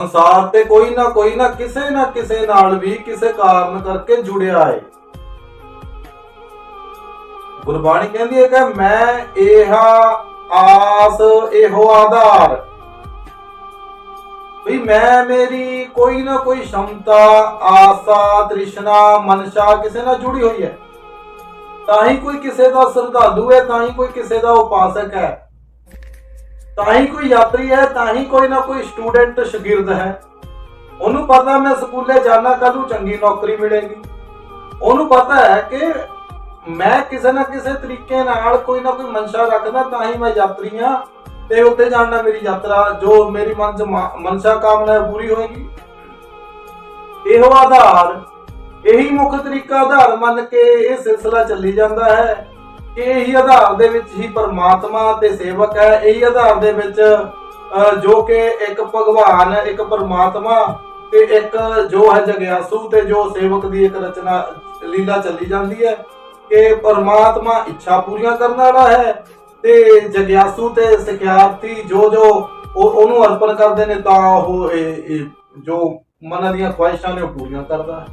ਸੰਸਾਰ ਤੇ ਕੋਈ ਨਾ ਕੋਈ ਨਾ ਕਿਸੇ ਨਾ ਕਿਸੇ ਨਾਲ ਵੀ ਕਿਸੇ ਕਾਰਨ ਕਰਕੇ ਜੁੜਿਆ ਹੈ। ਗੁਰਬਾਣੀ ਕਹਿੰਦੀ ਹੈ ਕਿ ਮੈਂ ਇਹ ਆਸ, ਇਹੋ ਆਧਾਰ। ਵੀ ਮੈਂ ਮੇਰੀ ਕੋਈ ਨਾ ਕੋਈ ਸ਼ਮਤਾ, ਆਸਾ, ਤ੍ਰਿਸ਼ਨਾ, ਮਨਸ਼ਾ ਕਿਸੇ ਨਾਲ ਜੁੜੀ ਹੋਈ ਹੈ। ਤਾਂ ਹੀ ਕੋਈ ਕਿਸੇ ਦਾ ਸ਼ਰਧਾਲੂ ਹੈ, ਤਾਂ ਹੀ ਕੋਈ ਕਿਸੇ ਦਾ ਉਪਾਸਕ ਹੈ। ਤਾਂ ਹੀ ਕੋਈ ਯਾਤਰੀ ਹੈ, ਤਾਂ ਹੀ ਕੋਈ ਨਾ ਕੋਈ ਸਟੂਡੈਂਟ ਸ਼ਾਗਿਰਦ ਹੈ। ਉਹਨੂੰ ਪਤਾ ਮੈਂ ਸਕੂਲੇ ਜਾਣਾ ਕੱਲ ਨੂੰ ਚੰਗੀ ਨੌਕਰੀ ਮਿਲੇਗੀ। ਉਹਨੂੰ ਪਤਾ ਹੈ ਕਿ ਮੈਂ ਕਿਸੇ ਨਾ ਕਿਸੇ ਤਰੀਕੇ ਨਾਲ ਕੋਈ ਨਾ ਕੋਈ ਮਨਸ਼ਾ ਰੱਖਦਾ, ਤਾਂ ਹੀ ਮੈਂ ਯਾਤਰੀ ਹਾਂ ਤੇ ਉੱਥੇ ਜਾਣਾ ਮੇਰੀ ਯਾਤਰਾ, ਜੋ ਮੇਰੀ ਮਨ ਚ ਮਨਸ਼ਾ ਕਾਮਨਾ ਪੂਰੀ ਹੋਏਗੀ। ਇਹੋ ਆਧਾਰ, ਇਹੀ ਮੁੱਖ ਤਰੀਕਾ ਆਧਾਰ ਮੰਨ ਕੇ ਇਹ ਸਿਲਸਿਲਾ ਚੱਲੀ ਜਾਂਦਾ ਹੈ। ਇਹੀ ਆਧਾਰ ਦੇ ਵਿੱਚ ਹੀ ਪਰਮਾਤਮਾ ਤੇ ਸੇਵਕ ਹੈ। ਇਹੀ ਆਧਾਰ ਦੇ ਵਿੱਚ ਜੋ ਕਿ ਇੱਕ ਭਗਵਾਨ, ਇੱਕ ਪਰਮਾਤਮਾ ਤੇ ਇੱਕ ਜੋ ਹੈ ਜਗਿਆਸੂ ਤੇ ਜੋ ਸੇਵਕ ਦੀ ਇੱਕ ਰਚਨਾ, ਲੀਲਾ ਚੱਲੀ ਜਾਂਦੀ ਹੈ ਕਿ ਪਰਮਾਤਮਾ ਇੱਛਾ ਪੂਰੀਆਂ ਕਰਨ ਵਾਲਾ ਹੈ ਤੇ ਜਗਿਆਸੂ ਤੇ ਸਿਖਿਆਰਥੀ ਜੋ ਜੋ ਉਹਨੂੰ ਅਰਪਣ ਕਰਦੇ ਨੇ ਤਾਂ ਉਹ ਇਹ ਜੋ ਮਨ ਦੀਆਂ ਖੁਆਇਸ਼ਾਂ ਨੇ ਉਹ ਪੂਰੀਆਂ ਕਰਦਾ ਹੈ।